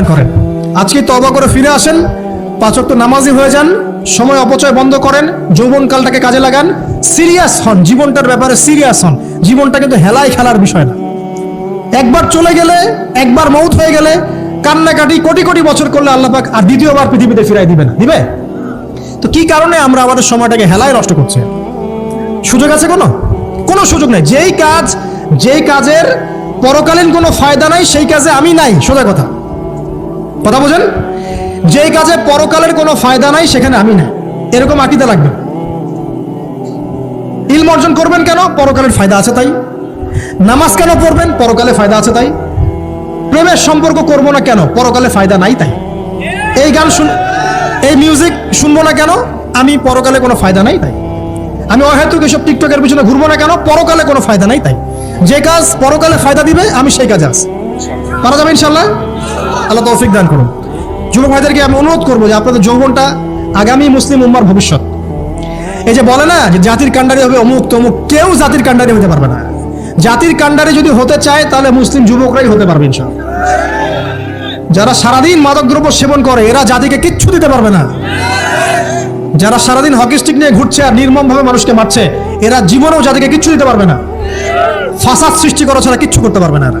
করেন। আজকে তবা করে ফিরে আসেন পাচক তো নামাজি হয়ে যান, সময় অপচয় বন্ধ করেন, যৌবনকালটাকে কাজে লাগান, সিরিয়াস হন, জীবনটার ব্যাপারে সিরিয়াস হন। জীবনটা কিন্তু হেলাই খেলার বিষয় না। একবার চলে গেলে, একবার মৌত হয়ে গেলে, কান্নাকাটি, কোটি কোটি বছর করলে আল্লাহ পাক আর দ্বিতীয়বার পৃথিবীতে ফিরাই দিবে না। দিবে? তো কি কারণে আমরা আমাদের সময়টাকে হেলায় নষ্ট করছি? সুযোগ আছে কোনো? কোনো সুযোগ নেই। যেই কাজ, যেই কাজের পরকালীন কোনো ফায়দা নাই, সেই কাজে আমি নাই। সোজা কথা। কথা বোঝেন? যেই কাজে পরকালের কোনো ফায়দা নাই, সেখানে আমি নাই এরকম আকিদা লাগবে। ইলম অর্জন করবেন কেন? পরকালের ফায়দা আছে তাই। নামাজ কেন পড়বেন? পরকালে ফায়দা আছে তাই। প্রেমের সম্পর্ক করব না কেন? পরকালে ফায়দা নাই তাই। এই গান শুন, এই মিউজিক শুনব না কেন? আমি পরকালে কোনো ফায়দা নাই তাই। আমি অহেতুক এসব টিকটকের পিছনে ঘুরবো না কেন? পরকালে কোনো ফায়দা নাই তাই। যে কাজ পরকালে ফায়দা দিবে, আমি সেই কাজে আছি। পারা যাবে ইনশাল্লাহ আল্লাহ তৌফিক দান করুন। যুবক ভাইদেরকে আমি অনুরোধ করব যে আপনাদের যৌবনটা আগামী মুসলিম উম্মার ভবিষ্যৎ। এই যে বলে না যে জাতির কাণ্ডারি হবে অমুক তমুক, কেউ জাতির কাণ্ডারি হতে পারবে না। জাতির কাণ্ডারি যদি হতে চায়, তাহলে মুসলিম যুবকরাই হতে পারবে ইনশাল্লাহ যারা সারাদিন মাদকদ্রব্য সেবন করে, এরা জাতিকে কিচ্ছু দিতে পারবে না। যারা সারাদিন হকি স্টিক নিয়ে ঘুরছে আর নির্মমভাবে মানুষকে মারছে, এরা জীবনেও জাতিকে কিচ্ছু দিতে পারবে না। ফাসাদ সৃষ্টি করা ছাড়া কিচ্ছু করতে পারবে না এরা।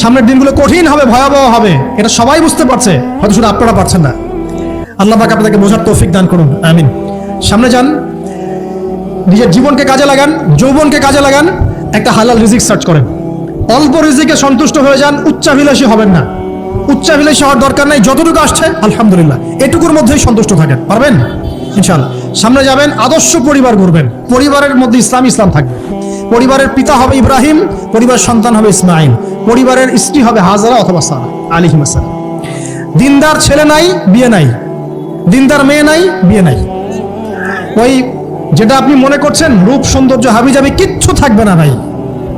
সামনের দিনগুলো কঠিন হবে, ভয়াবহ হবে। এটা সবাই বুঝতে পারছে, হয়তো শুধু আপনারা পারছেন না। আল্লাহ পাক আপনাদেরকে বোঝার তৌফিক দান করুন, আমিন। সামনে যান, নিজের জীবনকে কাজে লাগান, যৌবনকে কাজে লাগান, একটা হালাল রিজিক সার্চ করেন। অল্প রিজিকে সন্তুষ্ট হয়ে যান, উচ্চাভিলাষী হবেন না। উচ্চাভিলাষী হওয়ার দরকার নাই, যতটুকু আসছে, আলহামদুলিল্লাহ, এটুকুর মধ্যেই সন্তুষ্ট থাকেন, পারবেন? ইনশাল্লাহ সামনে যাবেন, আদর্শ পরিবার গড়বেন। পরিবারের মধ্যে ইসলাম ইসলাম থাকবে। পরিবারের পিতা হবে ইব্রাহিম পরিবার সন্তান হবে ইসমাইল। পরিবারের স্ত্রী হবে হাজারা অথবা সারা আলিহিম আসসালাম। দিনদার ছেলে নাই, বিয়ে নাই। দিনদার মেয়ে নাই, বিয়ে নাই। ওই যেটা আপনি মনে করছেন, রূপ, সৌন্দর্য হাবি যাবে কিচ্ছু থাকবে না ভাই।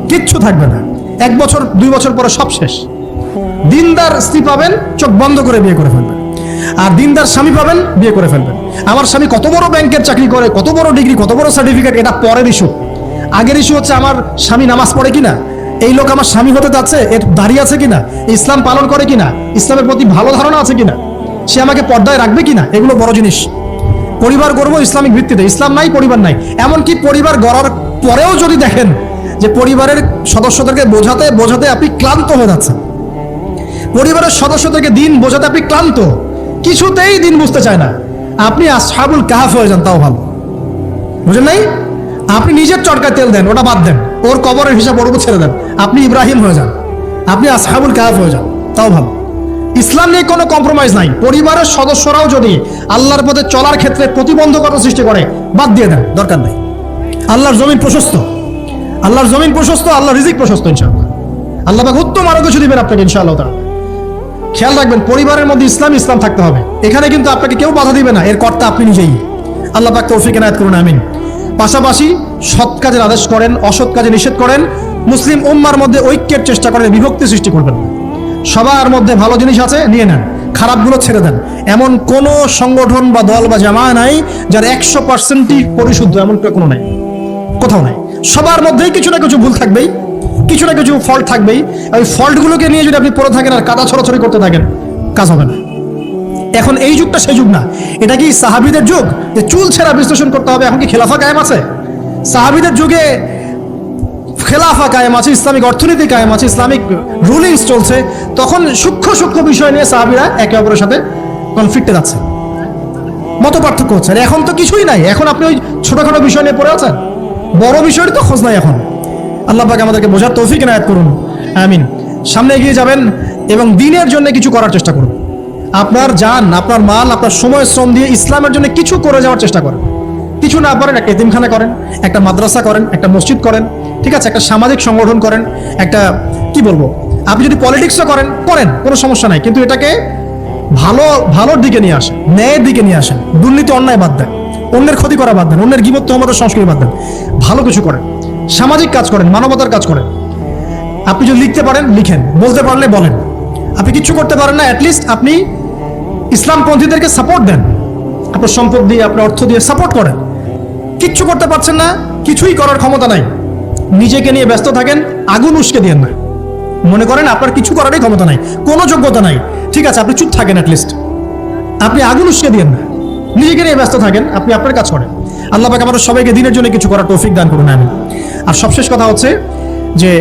কিচ্ছু থাকবে না। এক বছর, দুই বছর পরে সব শেষ। দিনদার স্ত্রী পাবেন, চোখ বন্ধ করে বিয়ে করে ফেলবেন। আর দিনদার স্বামী পাবেন, বিয়ে করে ফেলবেন। আমার স্বামী কত বড় ব্যাংকের চাকরি করে, কত বড় ডিগ্রি, কত বড় সার্টিফিকেট, এটা পরের ইস্যু আগের ইস্যু হচ্ছে, আমার স্বামী নামাজ পড়ে কিনা? এই লোক আমার স্বামী হতে যাচ্ছে, এর দাঁড়িয়ে আছে কিনা? ইসলাম পালন করে কিনা? ইসলামের প্রতি ভালো ধারণা আছে কিনা? সে আমাকে পর্দায় রাখবে কিনা? এগুলো বড় জিনিস। পরিবার গড়বো ইসলামিক ভিত্তিতে। ইসলাম নাই, পরিবার নাই। এমনকি পরিবার গড়ার পরেও যদি দেখেন যে পরিবারের সদস্যদেরকে বোঝাতে বোঝাতে আপনি ক্লান্ত হয়ে যাচ্ছেন। পরিবারের সদস্যদেরকে দিন বোঝাতে আপনি ক্লান্ত। কিছুতেই দিন বুঝতে চায় না। আপনি আসহাবুল কাহাফ হয়ে যান, তাও ভালো। বুঝেন নাই? আপনি নিজের চটকায় তেল দেন, ওটা বাদ দেন। ওর কবরের হিসাব ওর ছেড়ে দেন। আপনি ইব্রাহিম হয়ে যান। আপনি আসহাবুল কাহাফ হয়ে যান। তাও ভালো। ইসলাম নিয়ে কোনো কম্প্রোমাইজ নাই। পরিবারের সদস্যরাও যদি আল্লাহর পথে চলার ক্ষেত্রে প্রতিবন্ধকতা সৃষ্টি করে, বাদ দিয়ে দেন। দরকার নাই। আল্লাহর জমিন প্রশস্ত। আল্লাহর জমিন প্রশস্ত, আল্লাহর রিজিক প্রশস্ত, ইনশাআল্লাহ। আল্লাহ পাক উত্তম আরও কিছু দিবেন আপনাকে, ইনশাআল্লাহ খেয়াল রাখবেন, পরিবারের মধ্যে ইসলাম ইসলাম থাকতে হবে। এখানে কিন্তু আপনাকে কেউ বাধা দিবে না। এর কর্তা আপনি নিজেই। আল্লাহ পাক তৌফিক এনায়েত করুন, আমিন। পাশাপাশি সৎ কাজের আদেশ করেন, অসৎ কাজে নিষেধ করেন, মুসলিম উম্মার মধ্যে ঐক্যের চেষ্টা করেন, বিভক্তি সৃষ্টি করবেন সবার মধ্যে ভালো জিনিস আছে, নিয়ে নেন। খারাপগুলো ছেড়ে দেন। এমন কোন সংগঠন বা দল বা জামা নাই যার একশো পার্সেন্টই পরিশুদ্ধ এমন কোনো নাই। কোথাও নাই। সবার মধ্যেই কিছু না কিছু ভুল থাকবেই, কিছু না কিছু ফল্ট থাকবেই। ওই ফল্টগুলোকে নিয়ে যদি আপনি পড়ে থাকেন আর কাদা ছড়াছড়ি করতে থাকেন, কাজ হবে না। এখন এই যুগটা সেই যুগ না। এটা কি সাহাবিদের যুগ? যে চুল ছেঁড়া বিশ্লেষণ করতে হবে, এখন কি খেলাফা কায়েম আছে? সাহাবিদের যুগে খেলাফা কায়েম আছে, ইসলামিক অর্থনীতি কায়েম আছে, ইসলামিক রুলিংস চলছে। তখন সূক্ষ্ম সূক্ষ্ম বিষয় নিয়ে সাহাবিরা একে অপরের সাথে কনফ্লিক্টে যাচ্ছে। মত পার্থক্য হচ্ছে আর এখন তো কিছুই নাই। এখন আপনি ওই ছোটখাটো বিষয় নিয়ে পড়ে আছেন? বড় বিষয়ের তো খোঁজ নাই এখন। আল্লাহ পাক আমাদেরকে বোঝার তৌফিক এনায়াত করুন। আমিন। সামনে এগিয়ে যাবেন এবং দিনের জন্য কিছু করার চেষ্টা করুন। আপনার যান আপনার মাল, আপনার সময়, শ্রম দিয়ে ইসলামের জন্য কিছু করে যাওয়ার চেষ্টা করেন। কিছু না পারেন, একটা এতিমখানা করেন, একটা মাদ্রাসা করেন, একটা মসজিদ করেন, ঠিক আছে? একটা সামাজিক সংগঠন করেন, একটা, কি বলব? আপনি যদি পলিটিক্সও করেন করেন, কোনো সমস্যা নাই। কিন্তু এটাকে ভালো, ভালোর দিকে নিয়ে আসেন, ন্যায়ের দিকে নিয়ে আসেন, দুর্নীতি, অন্যায় বাদ দেন, অন্যের ক্ষতি করা বাদ দেন, অন্যের গিবত্ব আমাদের সংস্কৃতি বাদ দেন, ভালো কিছু করেন, সামাজিক কাজ করেন, মানবতার কাজ করেন। আপনি যদি লিখতে পারেন, লিখেন, বলতে পারলে বলেন। আপনি কিচ্ছু করতে পারেন না অ্যাটলিস্ট আপনি ইসলামপন্থীদেরকে সাপোর্ট দেন। আপনার সম্পদ দিয়ে, আপনার অর্থ দিয়ে সাপোর্ট করেন। কিচ্ছু করতে পারছেন না, কিছুই করার ক্ষমতা নাই। নিজেকে নিয়ে ব্যস্ত থাকেন, আগুন উস্কে দিয়েন না। মনে করেন আপনার কিছু করারই ক্ষমতা নাই, কোনো যোগ্যতা নাই। ঠিক আছে, আপনি চুপ থাকেন অ্যাটলিস্ট আপনি আগুন উস্কে দিয়েন না। নিজেকে নিয়ে ব্যস্ত থাকেন, আপনি আপনার কাজ করেন। আল্লাহ পাক আমাদের সবাইকে দিনের জন্য কিছু করার তৌফিক দান করুন আমি আর সবশেষ কথা হচ্ছে যে,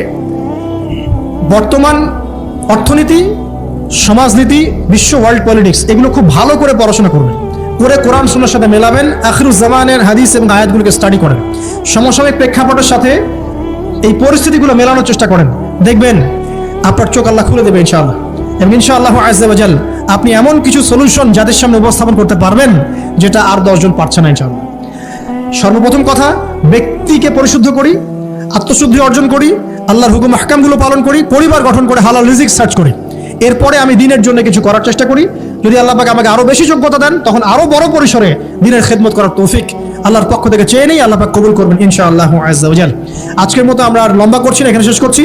বর্তমান অর্থনীতি সমাজনীতি, বিশ্ব ওয়ার্ল্ড পলিটিক্স এগুলো খুব ভালো করে পড়াশোনা করবেন করে কোরআন সুন্নার সাথে মেলাবেন আখরুজ্জামানের হাদিস এবং আয়াতগুলোকে স্টাডি করেন। সমসাময়িক প্রেক্ষাপটের সাথে এই পরিস্থিতিগুলো মেলানোর চেষ্টা করেন। দেখবেন, আপনার চোখ আল্লাহ খুলে দেবে ইনশাআল্লাহ। এবং ইনশাআল্লাহ আজাল আপনি এমন কিছু সলিউশন যাদের সামনে উপস্থাপন করতে পারবেন, যেটা আর দশজন পারছে না ইনশাআল্লাহ। সর্বপ্রথম কথা, ব্যক্তিকে পরিশুদ্ধ করি, আত্মশুদ্ধি অর্জন করি, আল্লাহর হুকুম হাকামগুলো পালন করি, পরিবার গঠন করে হালাল রিজিক সার্চ করি। এরপরে আমি দিনের জন্য কিছু করার চেষ্টা করি। যদি আল্লাহ আমাকে আরও বেশি যোগ্যতা দেন, তখন আরও বড় পরিসরে দিনের খেদমত করার তৌফিক আল্লাহর পক্ষ থেকে চেয়ে নেই। আল্লাহ পাক কবুল করবেন ইনশাআল্লাহ আজাল আজকের মতো আমরা আর লম্বা করছি না, এখানে শেষ করছি।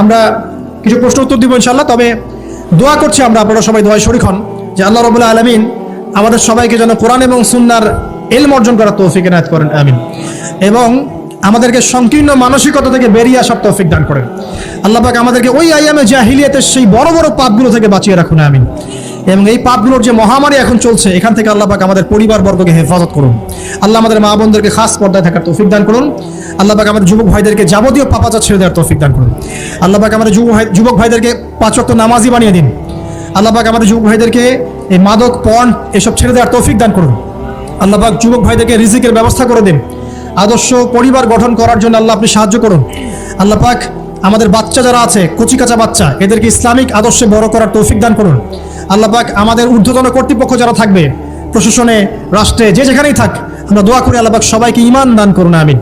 আমরা কিছু প্রশ্ন উত্তর দিব ইনশাআল্লাহ, তবে দোয়া করছি আমরা, আপনারা সবাই দোয়ায় শরিক হন যে আল্লাহ রবুল্লাহ আলমিন আমাদের সবাইকে যেন কোরআন এবং সুন্নার এলম অর্জন করার তৌফিক এনায়ত করেন, আমিন। এবং আমাদেরকে সংকীর্ণ মানসিকতা থেকে বেরিয়ে আসার তৌফিক দান করেন। আল্লাহ পাক আমাদেরকে ওই আইয়ামে জাহিলিয়াতের সেই বড় বড় পাপগুলো থেকে বাঁচিয়ে রাখুন, আমিন। এবং এই পাপগুলোর যে মহামারী এখন চলছে, এখান থেকে আল্লাহ পাক আমাদের পরিবার বর্গকে হেফাজত করুন। আল্লাহ আমাদের মা বোনদেরকে খাস পর্দায় থাকার তৌফিক দান করুন। আল্লাহ পাক আমাদের যুবক ভাইদেরকে যাবতীয় পাপাচা ছেড়ে দেওয়ার তৌফিক দান করুন। আল্লাহ পাক আমাদের যুবক ভাই যুবক ভাইদেরকে পাঁচ ওয়াক্ত নামাজি বানিয়ে দিন। আল্লাহ পাক আমাদের যুবক ভাইদেরকে এই মাদক, পণ, এসব ছেড়ে দেওয়ার তৌফিক দান করুন। আল্লাহ পাক যুবক ভাইদেরকে রিজিকের ব্যবস্থা করে দিন। আদর্শ পরিবার গঠন করার জন্য আল্লাহ আপনি সাহায্য করুন। আল্লাহ পাক আমাদের বাচ্চা যারা আছে, কচি কাঁচা বাচ্চা, এদেরকে ইসলামিক আদর্শে বড় করার তৌফিক দান করুন। আল্লাহ পাক আমাদের ঊর্ধ্বতন কর্তৃপক্ষ যারা থাকবে, প্রশাসনে, রাষ্ট্রে, যে যেখানেই থাক, আমরা দোয়া করি আল্লাহ পাক সবাইকে ইমান দান করুন, আমিন।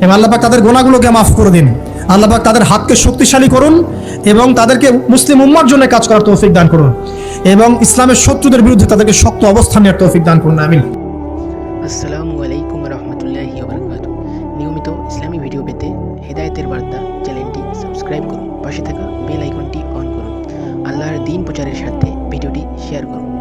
এবং আল্লাহ পাক তাদের গোনাগুলোকে মাফ করে দিন। আল্লাহ পাক তাদের হাতকে শক্তিশালী করুন এবং তাদেরকে মুসলিম উম্মার জন্য কাজ করার তৌফিক দান করুন। এবং ইসলামের শত্রুদের বিরুদ্ধে তাদেরকে শক্ত অবস্থান নেওয়ার তৌফিক দান করুন, আমিন। আসসালামু রহমতুল্লাহি ওবরাকাত নিয়মিত ইসলামী ভিডিও পেতে হেদায়তের বার্তা চ্যানেলটি সাবস্ক্রাইব করুন। পাশে থাকা বেল আইকনটি অন করুন। আল্লাহর দিন প্রচারের সাথে ভিডিওটি শেয়ার করুন।